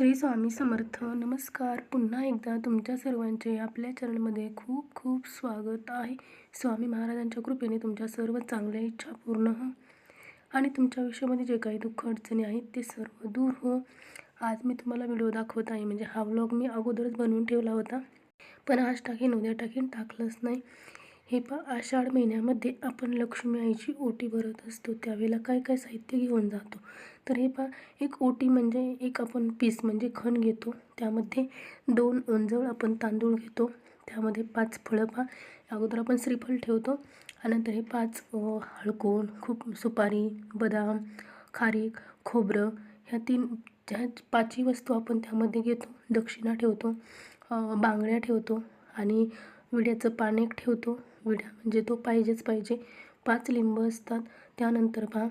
श्री स्वामी समर्थ. नमस्कार. पुन्हा एकदा तुमच्या सर्वांचे आपल्या चॅनलमध्ये खूप खूप स्वागत आहे. स्वामी महाराजांच्या कृपेने तुमच्या सर्व चांगल्या इच्छा पूर्ण हो. आणि तुमच्या आयुष्यामध्ये जे काही दुःख अडचणी आहेत ते सर्व दूर हो. आज मी तुम्हाला व्हिडिओ दाखवत आहे. म्हणजे हा व्लॉग मी अगोदरच बनवून ठेवला होता. पण आज टाकीन उद्या टाकीन टाकलंच नाही. हे पा आषाढ महिन्यामध्ये आपण लक्ष्मी आईची ओटी भरत असतो. त्यावेळेला काय काय साहित्य घेऊन जातो? तर हे पा एक ओटी म्हणजे एक आपण पीस म्हणजे खण घेतो. त्यामध्ये दोन ओंजळ आपण तांदूळ घेतो. त्यामध्ये पाच फळं पा अगोदर आपण श्रीफळ ठेवतो आणि हे पाच हळकोण खूप सुपारी बदाम खारीक खोबरं ह्या तीन ह्या पाचही वस्तू आपण त्यामध्ये घेतो. दक्षिणा ठेवतो बांगड्या ठेवतो आणि विड्याचं पान एक ठेवतो. विड्या म्हणजे तो पाहिजेच पाहिजे. पाच लिंब असतात. त्यानंतर पहा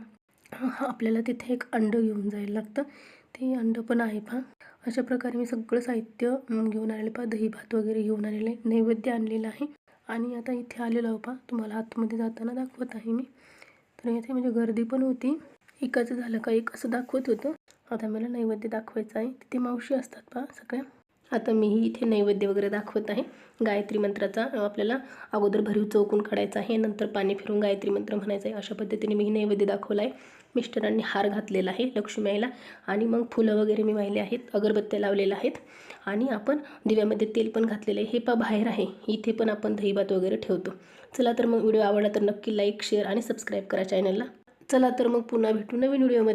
हा आपल्याला तिथे एक अंडं घेऊन जायला लागतं. ते अंडं पण आहे पहा. अशा प्रकारे मी सगळं साहित्य घेऊन आलेलं पहा. दही भात वगैरे घेऊन आलेलं आहे नैवेद्य आणलेलं आहे. आणि आता इथे आलेलो पहा. तुम्हाला आतमध्ये जाताना दाखवत आहे मी. तर इथे म्हणजे गर्दी पण होती. एकाचं झालं का एक असं दाखवत होतं. आता मला नैवेद्य दाखवायचं आहे. तिथे मावशी असतात पहा सगळ्या. आता मीही इथे नैवेद्य वगैरे दाखवत आहे. गायत्री मंत्राचा आपल्याला अगोदर भरीव चौकून काढायचा आहे नंतर पाणी फिरून गायत्री मंत्र म्हणायचा आहे अशा पद्धतीने मी नैवेद्य दाखवला आहे मिस्टरांनी हार घातलेला आहे लक्ष्मी आईला. आणि मग फुलं वगैरे मी वाहिले आहेत अगरबत्त्या लावलेल्या आहेत. आणि आपण दिव्यामध्ये तेल पण घातलेलं आहे हे पा बाहेर आहे. इथे पण आपण दहीभात वगैरे ठेवतो. चला तर मग व्हिडिओ आवडला तर नक्की लाईक शेअर आणि सबस्क्राईब करा चॅनलला चला तर मग पुन्हा भेटू नवीन व्हिडिओमध्ये.